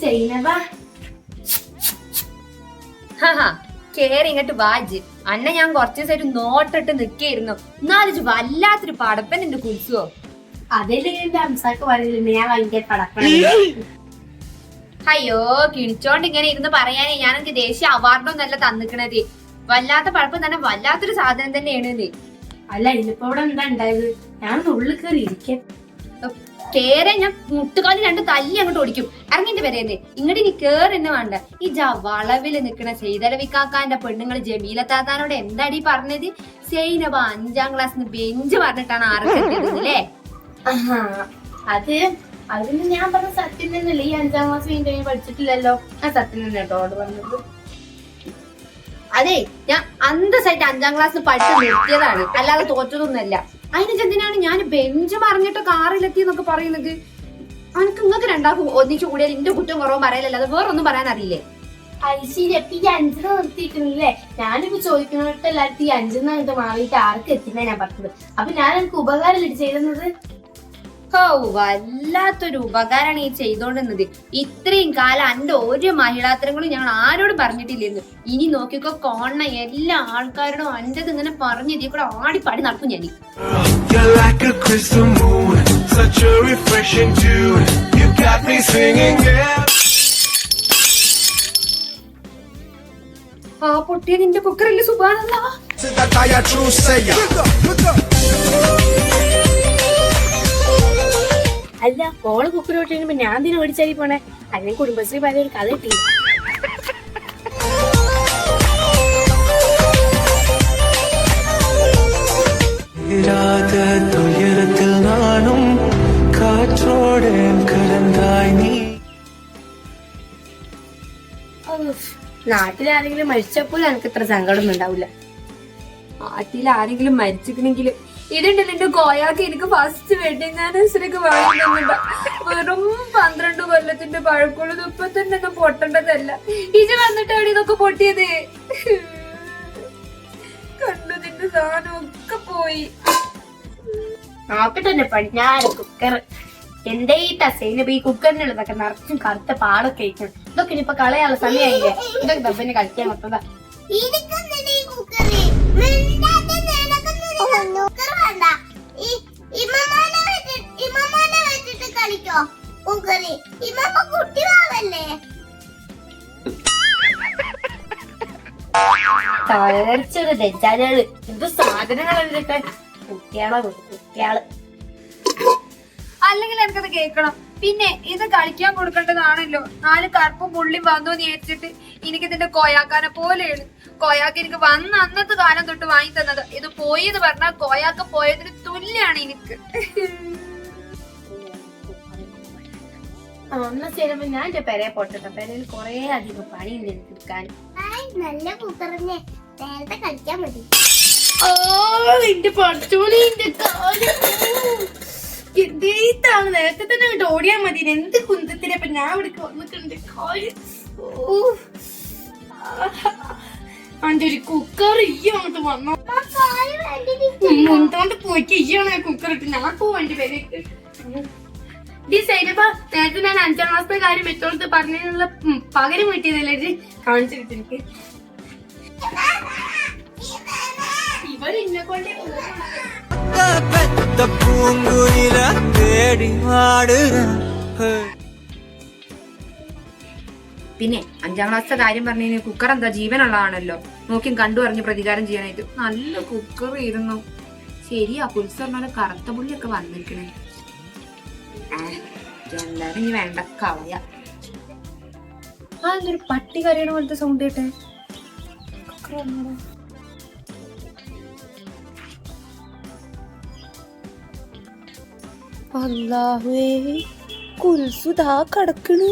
സൈനബ കേറി ഇങ്ങോട്ട് വാജ് അന്നെ ഞാൻ കൊറച്ചു ദിവസമായിട്ട് നോട്ടിട്ട് നിക്കായിരുന്നു. എന്നാലും വല്ലാത്തൊരു പടപ്പൻ എന്റെ കുലിച്ചോ അയ്യോ കിണിച്ചോണ്ട് ഇങ്ങനെ ഇരുന്ന് പറയാനേ ഞാൻ എനിക്ക് ദേശീയ അവാർഡൊന്നും അല്ല തന്നിക്കണത്. വല്ലാത്ത പഴപ്പം തന്നെ വല്ലാത്തൊരു സാധനം തന്നെയാണ് അല്ല ഇന്നിപ്പോ ഇവിടെ എന്താ ഉണ്ടായത്? ഞാൻ ഉള്ളിൽ കയറി ഇരിക്കാം. കേറെ ഞാൻ മുട്ടുകാലി രണ്ട് തല്ലി അങ്ങോട്ട് ഓടിക്കും. ഇറങ്ങിന്റെ പേരേന്ന് ഇങ്ങോട്ട് ഇനി കേറെന്നെ വേണ്ട. ഈ ജാ വളവിൽ നിക്കണ സെയ്തലവിക്കാക്കാന്റെ പെണ്ണുങ്ങൾ ജമീല താത്താനോട് എന്താടി പറഞ്ഞത്? സെയ്നബ അഞ്ചാം ക്ലാസ്സിന് ബെഞ്ച് പറഞ്ഞിട്ടാണ് ആറ് അല്ലേ ആഹാ, അത് അതിന് ഞാൻ പറഞ്ഞ സത്യം തന്നെയല്ലേ? ഈ അഞ്ചാം ക്ലാസ് കഴിഞ്ഞ് പഠിച്ചിട്ടില്ലല്ലോ. ആ സത്യം തന്നെ കേട്ടോ അവിടെ പറഞ്ഞത്. അതെ ഞാൻ അന്തസ്സായിട്ട് അഞ്ചാം ക്ലാസ് പഠിച്ചു നിർത്തിയതാണ്. അല്ലാതെ തോറ്റതൊന്നുമല്ല. അതിന് എന്തിനാണ് ഞാൻ ബെഞ്ച് മറിഞ്ഞിട്ട് കാറിലെത്തി എന്നൊക്കെ പറയുന്നത്? അനക്ക് നിങ്ങൾക്ക് രണ്ടാൾക്കും ഒന്നിച്ചു കൂടിയാൽ എന്റെ കുറ്റം കുറവും പറയലല്ലാതെ വേറൊന്നും പറയാൻ അറിയില്ലേ നിർത്തിയിട്ടില്ലേ ഞാനിപ്പോ അഞ്ചിന്ന് അങ്ങോട്ട് മാറിയിട്ട് ആർക്ക് എത്തിന്നാ ഞാൻ പറഞ്ഞത്? അപ്പൊ ഞാൻ എനിക്ക് ഉപകാരം ചെയ്യുന്നത് ഓ വല്ലാത്തൊരു ഉപകാരമാണ് ഈ ചെയ്തോണ്ടിരുന്നത്. ഇത്രയും കാലം എന്റെ ഒരു മഹിളാത്രങ്ങളും ഞങ്ങൾ ആരോട് പറഞ്ഞിട്ടില്ലെന്ന്. ഇനി നോക്കിക്കോ കോണ എല്ലാ ആൾക്കാരോടും എന്റെ ഇങ്ങനെ പറഞ്ഞു ഇതിൽ കൂടെ ആടിപ്പാടി നടക്കും ഞാൻ ആ പൊട്ടിയ നിന്റെ കുക്കറിൽ moon, ഓൾ കുക്കറി വിട്ട് ഞാൻ എന്തിനാ ഓടിച്ചാടി പോണേ? അങ്ങനെ കുടുംബശ്രീ പറയ ഒരു കഥ കിട്ടി. തുയരത്തിൽ നാനും കാற்றോടെ കലന്തായി നീ. നാട്ടിലാരെങ്കിലും മരിച്ചപ്പോൾ എനിക്ക് ഇത്ര സങ്കടമൊന്നും ഉണ്ടാവില്ല. നാട്ടിൽ ആരെങ്കിലും മരിച്ചിക്കണെങ്കിലും ഇതുണ്ടല്ലോ നിന്റെ ഗോയാക്ക് എനിക്ക് ഫസ്റ്റ് വെഡിങ് ആനിവേഴ്സറിക്ക് വാങ്ങിക്കുന്നുണ്ട് വെറും പന്ത്രണ്ട് കൊല്ലത്തിന്റെ പഴക്കുള്ളത് ഇപ്പൊ തന്നെ ഒന്നും പൊട്ടേണ്ടതല്ല. ഇത് വന്നിട്ടാണ് ഇതൊക്കെ പൊട്ടിയത്. കണ്ടു നിന്റെ സാധനം ഒക്കെ പോയി. നോക്കട്ടെ പടിഞ്ഞാറ് കുക്കർ എന്റെ ഈ ടസൈന് ഈ കുക്കറിനുള്ളതൊക്കെ നിറച്ചും കറുത്ത പാടൊക്കെ ആയിരിക്കും ഇതൊക്കെ ഇനിയിപ്പൊ കളയാനുള്ള സമയമായില്ലേ? ഇതൊക്കെ ദബ്ബിന് കളിക്കാൻ മൊത്തതാ. കുക്കർ വേണ്ട. ഈ ഇമ്മമാനെ വെച്ചിട്ട് ഇമ്മമാനെ വെച്ചിട്ട് കളിക്കോ കുക്കറി. ഇമ്മമ്മ കുട്ടിവാവല്ലേ? തളർച്ചൊരു ദജ്ജാലുകൾ എന്ത് സാധനങ്ങളൊക്കെ കുട്ടിയാളെ കുട്ടിയാൾ അല്ലെങ്കിൽ എനിക്കത് കേൾക്കണം. പിന്നെ ഇത് കളിക്കാൻ കൊടുക്കേണ്ടതാണല്ലോ. നാല് കറുപ്പും പുള്ളിയും വന്നു നേരിച്ചിട്ട് എനിക്കിതിന്റെ കോയാക്കാനെ പോലെയാണ് കോയാക്ക് എനിക്ക് വന്ന അന്നത്തെ കാലം തൊട്ട് വാങ്ങി തന്നത്. ഇത് പോയി എന്ന് പറഞ്ഞാൽ കോയാക്ക് പോയതിന് തുല്യാണ് എനിക്ക്. എന്നാ ഞാൻ എന്റെ പെരയെ പോട്ടെ. പെരയിൽ കൊറേ അധികം പണിയുണ്ട് എനിക്ക് എടുക്കാൻ. നല്ല നേരത്തെ കളിക്കാൻ മതി. ഓ നിന്റെ പഠിച്ചോളി നിന്റെ കാൽ. എന്തേത്താണ് നേരത്തെ തന്നെ അങ്ങോട്ട് ഓടിയാ മതി. എന്ത് കുന്തത്തിന് അപ്പൊ ഞാൻ ഇവിടെ വന്നിട്ടുണ്ട്. അവന്റെ ഒരു കുക്കർ ഈ അങ്ങോട്ട് വന്നു. മുന്തോണ്ട് പോയിട്ട് ഈയാണ് കുക്കർ ഇട്ട്? ഞാൻ പോവാ എന്റെ പേരേക്ക് ഡി സൈനപ്പ നേരത്തെ ഞാൻ അഞ്ചാം ക്ലാസ്സിലെ കാര്യം വെച്ചോളത്ത് പറഞ്ഞതിനുള്ള പകരം കിട്ടിയതല്ലേ ഇത്? കാണിച്ചിട്ട് എനിക്ക്. ഇവർ ഇന്നെ കൊണ്ടേ പെത്ത പൂങ്കുയില തേടി പാടുക. പിന്നെ അഞ്ചാം ക്ലാസ്സിലെ കാര്യം പറഞ്ഞു കുക്കർ എന്താ ജീവനുള്ളതാണല്ലോ. നോക്കിയും കണ്ടു അറിഞ്ഞ് പ്രതികാരം ചെയ്യാനായിട്ട്. നല്ല കുക്കർ ഇരുന്നു ശരിയാ പുലിസ് പറഞ്ഞാൽ കറുത്ത പുള്ളിയൊക്കെ വന്നിരിക്കണേ. എന്തായാലും ഇനി വേണ്ട കവയ ആ എന്തൊരു പട്ടി കരയണ പോലത്തെ സൗണ്ട് കേട്ടെ. കുക്കർ വന്നോടാ. അല്ലാഹുവേ കുൽസുതാ കടക്കണു.